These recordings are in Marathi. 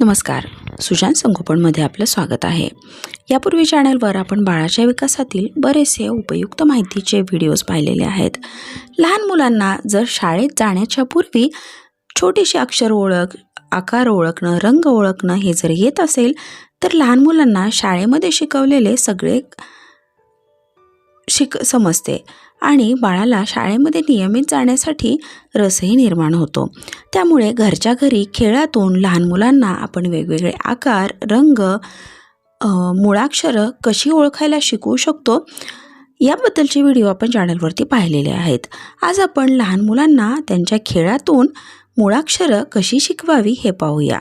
नमस्कार. सुशांत संगोपनमध्ये आपलं स्वागत आहे. यापूर्वी चॅनलवर आपण बाळाच्या विकासातील बरेचसे उपयुक्त माहितीचे व्हिडिओज पाहिलेले आहेत. लहान मुलांना जर शाळेत जाण्याच्या पूर्वी छोटीशी अक्षर ओळख आकार ओळखणं रंग ओळखणं हे जर येत असेल तर लहान मुलांना शाळेमध्ये शिकवलेले सगळे शिक समजते. आणि बाळाला शाळेमध्ये नियमित जाण्यासाठी रसही निर्माण होतो. त्यामुळे घरच्या घरी खेळातून लहान मुलांना आपण वेगवेगळे आकार रंग मुळाक्षरं कशी ओळखायला शिकवू शकतो याबद्दलचे व्हिडिओ आपण चॅनलवरती पाहिलेले आहेत. आज आपण लहान मुलांना त्यांच्या खेळातून मुळाक्षरं कशी शिकवावी हे पाहूया.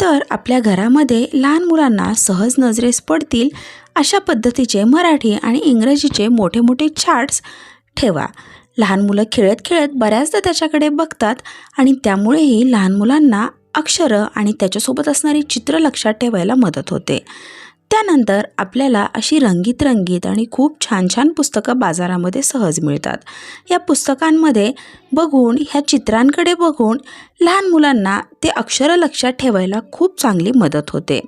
तर आपल्या घरामध्ये लहान मुलांना सहज नजरेस पडतील अशा पद्धतीचे मराठी आणि इंग्रजीचे मोठे मोठे चार्ट्स ठेवा. लहान मुलं खेळत खेळत बऱ्याचदा त्याच्याकडे बघतात आणि त्यामुळेही लहान मुलांना अक्षरं आणि त्याच्यासोबत असणारी चित्र लक्षात ठेवायला मदत होते. त्यानंतर आपल्याला अशी रंगीत रंगीत आणि खूप छान छान पुस्तकं बाजारामध्ये सहज मिळतात. या पुस्तकांमध्ये बघून ह्या चित्रांकडे बघून लहान मुलांना ते अक्षरं लक्षात ठेवायला खूप चांगली मदत होते.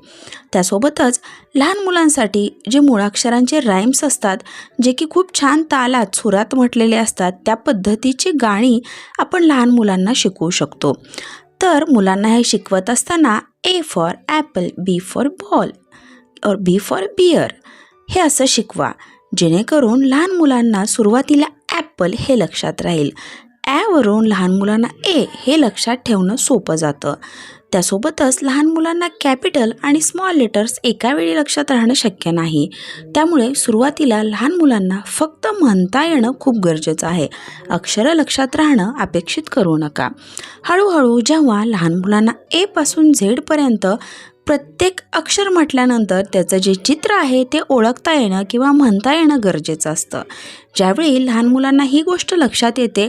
त्यासोबतच लहान मुलांसाठी जे मुळाक्षरांचे राईम्स असतात जे की खूप छान तालात सुरात म्हटलेले असतात त्या पद्धतीची गाणी आपण लहान मुलांना शिकवू शकतो. तर मुलांना हे शिकवत असताना A for apple B for ball और बी फॉर बियर हे असं शिकवा जेणेकरून लहान मुलांना सुरुवातीला ॲपल हे लक्षात राहील. ॲवरून लहान मुलांना ए हे लक्षात ठेवणं सोपं जातं. त्यासोबतच लहान मुलांना कॅपिटल आणि स्मॉल लेटर्स एका वेळी लक्षात राहणं शक्य नाही. त्यामुळे सुरुवातीला लहान मुलांना फक्त म्हणता येणं खूप गरजेचं आहे. अक्षरं लक्षात राहणं अपेक्षित करू नका. हळूहळू जेव्हा लहान मुलांना एपासून झेडपर्यंत प्रत्येक अक्षर म्हटल्यानंतर त्याचं जे चित्र आहे ते ओळखता येणं किंवा म्हणता येणं गरजेचं असतं. ज्यावेळी लहान मुलांना ही गोष्ट लक्षात येते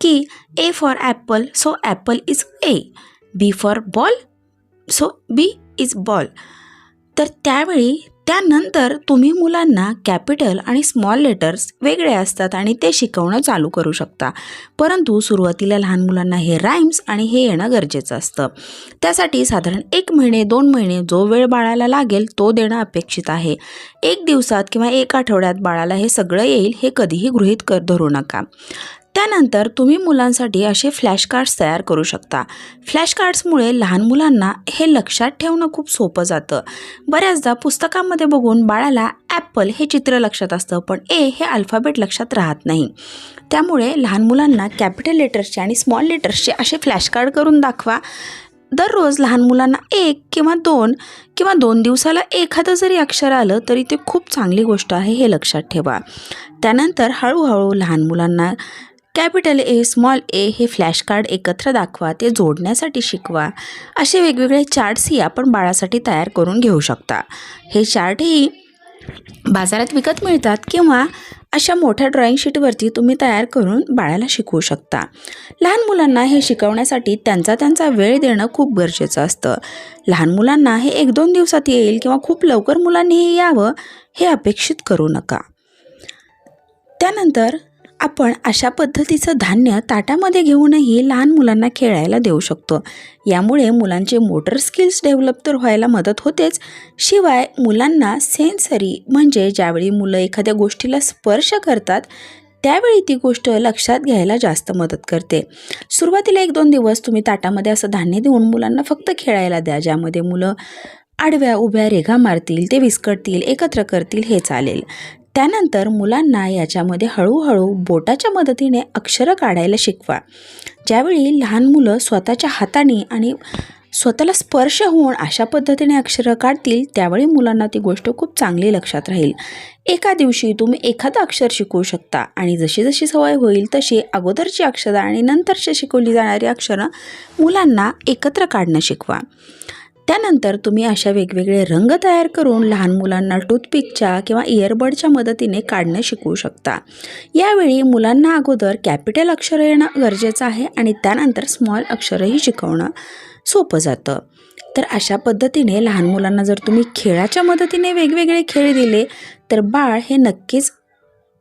की A for apple so apple is A B for ball so B is ball तर त्यावेळी त्यानंतर तुम्ही मुलांना कॅपिटल आणि स्मॉल लेटर्स वेगळे असतात आणि ते शिकवणं चालू करू शकता. परंतु सुरुवातीला लहान मुलांना हे राईम्स आणि हे येणं गरजेचं असतं. त्यासाठी साधारण एक महिने दोन महिने जो वेळ बाळाला लागेल तो देणं अपेक्षित आहे. एक दिवसात किंवा एक आठवड्यात बाळाला हे सगळं येईल हे कधीही गृहीत कर धरू नका. त्यानंतर तुम्ही मुलांसाठी असे फ्लॅश कार्ड्स तयार करू शकता. फ्लॅश कार्ड्समुळे लहान मुलांना हे लक्षात ठेवणं खूप सोपं जातं. बऱ्याचदा पुस्तकामध्ये बघून बाळाला ॲपल हे चित्र लक्षात असतं पण ए हे अल्फाबेट लक्षात राहत नाही. त्यामुळे लहान मुलांना कॅपिटल लेटर्सचे आणि स्मॉल लेटर्सचे असे फ्लॅश कार्ड करून दाखवा. दररोज लहान मुलांना एक किंवा दोन किंवा दोन दिवसाला एखादं जरी अक्षर आलं तरी ते खूप चांगली गोष्ट आहे हे लक्षात ठेवा. त्यानंतर हळूहळू लहान मुलांना कॅपिटल ए स्मॉल ए हे फ्लॅश कार्ड एकत्र दाखवा ते जोडण्यासाठी शिकवा. असे वेगवेगळे चार्ट्सही आपण बाळासाठी तयार करून घेऊ शकता. हे चार्टही बाजारात विकत मिळतात किंवा अशा मोठ्या ड्रॉइंग शीटवरती तुम्ही तयार करून बाळाला शिकवू शकता. लहान मुलांना हे शिकवण्यासाठी त्यांचा त्यांचा वेळ देणं खूप गरजेचं असतं. लहान मुलांना हे एक दोन दिवसात येईल किंवा खूप लवकर मुलांनी हे यावं हे अपेक्षित करू नका. त्यानंतर आपण अशा पद्धतीचं धान्य ताटामध्ये घेऊनही लहान मुलांना खेळायला देऊ शकतो. यामुळे मुलांचे मोटर स्किल्स डेव्हलप तर व्हायला मदत होतेच शिवाय मुलांना सेन्सरी म्हणजे ज्यावेळी मुलं एखाद्या गोष्टीला स्पर्श करतात त्यावेळी ती गोष्ट लक्षात घ्यायला जास्त मदत करते. सुरुवातीला एक दोन दिवस तुम्ही ताटामध्ये असं धान्य देऊन मुलांना फक्त खेळायला द्या ज्यामध्ये मुलं आडव्या उभ्या रेघा मारतील ते विस्कटतील एकत्र करतील हे चालेल. त्यानंतर मुलांना याच्यामध्ये हळूहळू बोटाच्या मदतीने अक्षरं काढायला शिकवा. ज्यावेळी लहान मुलं स्वतःच्या हाताने आणि स्वतःला स्पर्श होऊन अशा पद्धतीने अक्षरं काढतील त्यावेळी मुलांना ती गोष्ट खूप चांगली लक्षात राहील. एका दिवशी तुम्ही एखादं अक्षर शिकवू शकता आणि जशी जशी सवय होईल तशी अगोदरची अक्षरं आणि नंतरची शिकवली जाणारी अक्षरं मुलांना एकत्र काढणं शिकवा. त्यानंतर तुम्ही अशा वेगवेगळे रंग तयार करून लहान मुलांना टूथपिकच्या किंवा इयरबडच्या मदतीने काढणं शिकवू शकता. यावेळी मुलांना अगोदर कॅपिटल अक्षर येणं गरजेचं आहे आणि त्यानंतर स्मॉल अक्षरही शिकवणं सोपं जातं. तर अशा पद्धतीने लहान मुलांना जर तुम्ही खेळाच्या मदतीने वेगवेगळे खेळ दिले तर बाळ हे नक्कीच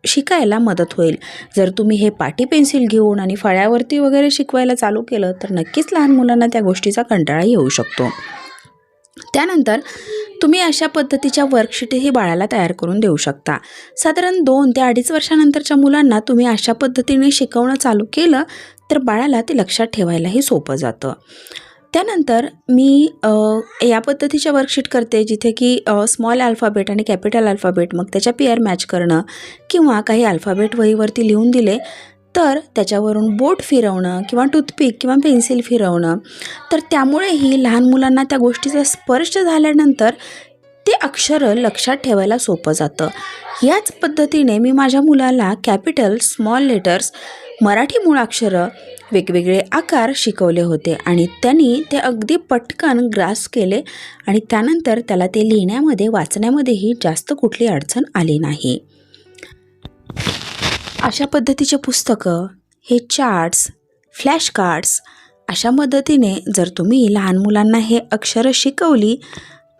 शिकायला मदत होईल. जर तुम्ही हे पाटी पेन्सिल घेऊन आणि फळ्यावरती वगैरे शिकवायला चालू केलं तर नक्कीच लहान मुलांना त्या गोष्टीचा कंटाळा येऊ शकतो. त्यानंतर तुम्ही अशा पद्धतीच्या वर्कशीटही बाळाला तयार करून देऊ शकता. साधारण दोन ते अडीच वर्षानंतरच्या मुलांना तुम्ही अशा पद्धतीने शिकवणं चालू केलं तर बाळाला ते लक्षात ठेवायलाही सोपं जातं. त्यानंतर मी या पद्धतीच्या वर्कशीट करते जिथे की स्मॉल अल्फाबेट आणि कॅपिटल अल्फाबेट मग त्याच्या पेअर मॅच करणं किंवा काही अल्फाबेट वहीवरती लिहून दिले तर त्याच्यावरून बोट फिरवणं किंवा टूथपिक किंवा पेन्सिल फिरवणं. तर त्यामुळेही लहान मुलांना त्या गोष्टीचा स्पर्श झाल्यानंतर ते अक्षरं लक्षात ठेवायला सोपं जातं. याच पद्धतीने मी माझ्या मुलाला कॅपिटल स्मॉल लेटर्स मराठी मुळाक्षरं वेगवेगळे आकार शिकवले होते आणि त्यांनी ते अगदी पटकन ग्रास केले आणि त्यानंतर त्याला ते लिहिण्यामध्ये वाचण्यामध्येही जास्त कुठली अडचण आली नाही. अशा पद्धतीचे पुस्तकं हे चार्ट्स फ्लॅश कार्ड्स अशा मदतीने जर तुम्ही लहान मुलांना हे अक्षरं शिकवली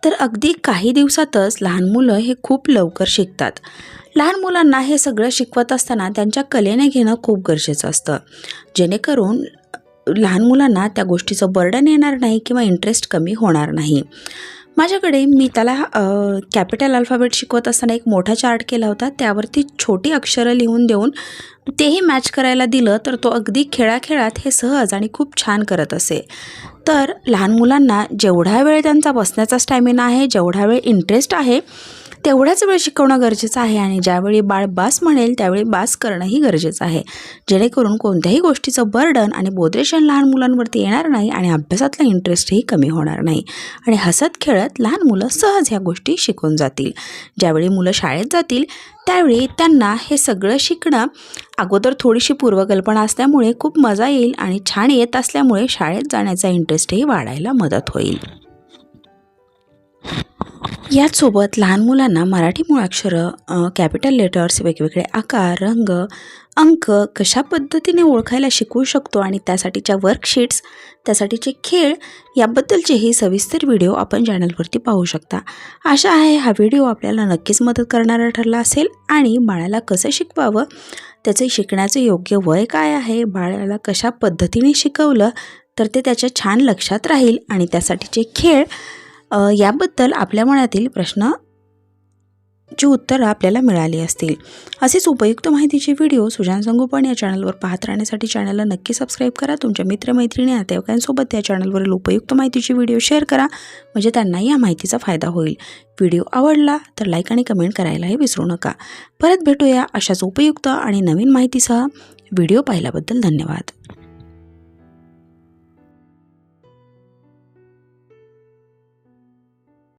तर अगदी काही दिवसातच लहान मुलं हे खूप लवकर शिकतात. लहान मुलांना हे सगळं शिकवत असताना त्यांच्या कलेने घेणं खूप गरजेचं असतं. जेणेकरून लहान मुलांना त्या गोष्टीचं बर्डन येणार नाही किंवा इंटरेस्ट कमी होणार नाही. माझ्याकडे मी त्याला कॅपिटल अल्फाबेट शिकवत असताना एक मोठा चार्ट केला होता. त्यावरती छोटी अक्षरं लिहून देऊन तेही मॅच करायला दिलं तर तो अगदी खेळाखेळात हे सहज आणि खूप छान करत असे. तर लहान मुलांना जेवढा वेळ त्यांचा बसण्याचा स्टॅमिना आहे जेवढा वेळ इंटरेस्ट आहे तेवढाच वेळ शिकवणं गरजेचं आहे आणि ज्यावेळी बाळ बास म्हणेल त्यावेळी बास करणंही गरजेचं आहे. जेणेकरून कोणत्याही गोष्टीचं बर्डन आणि बोद्रेशन लहान मुलांवरती येणार नाही आणि अभ्यासातला इंटरेस्टही कमी होणार नाही. आणि हसत खेळत लहान मुलं सहज ह्या गोष्टी शिकून जातील. ज्यावेळी मुलं शाळेत जातील त्यावेळी त्यांना हे सगळं शिकणं अगोदर थोडीशी पूर्वकल्पना असल्यामुळे खूप मजा येईल आणि छान येत असल्यामुळे शाळेत जाण्याचा इंटरेस्टही वाढायला मदत होईल. याचसोबत लहान मुलांना मराठी मुळाक्षरं कॅपिटल लेटर्स वेगवेगळे आकार रंग अंक कशा पद्धतीने ओळखायला शिकवू शकतो आणि त्यासाठीच्या वर्कशीट्स त्यासाठीचे खेळ याबद्दलचेही सविस्तर व्हिडिओ आपण चॅनलवरती पाहू शकता. आशा आहे हा व्हिडिओ आपल्याला नक्कीच मदत करणारा ठरला असेल आणि बाळाला कसं शिकवावं त्याचे शिकण्याचं योग्य वय काय आहे बाळाला कशा पद्धतीने शिकवलं तर ते त्याच्या छान लक्षात राहील आणि त्यासाठीचे खेळ याबद्दल आपल्या मनातील प्रश्न ची उत्तरं आपल्याला मिळाली असतील. असेच उपयुक्त माहितीचे व्हिडिओ सुजान संगोपन या चॅनलवर पाहत राहण्यासाठी चॅनलला नक्की सबस्क्राईब करा. तुमच्या मित्रमैत्रिणी नातेवाईकांसोबत या चॅनलवरील उपयुक्त माहितीचे व्हिडिओ शेअर करा म्हणजे त्यांनाही या माहितीचा फायदा होईल. व्हिडिओ आवडला तर लाईक आणि कमेंट करायलाही विसरू नका. परत भेटूया अशाच उपयुक्त आणि नवीन माहितीसह. व्हिडिओ पाहिल्याबद्दल धन्यवाद.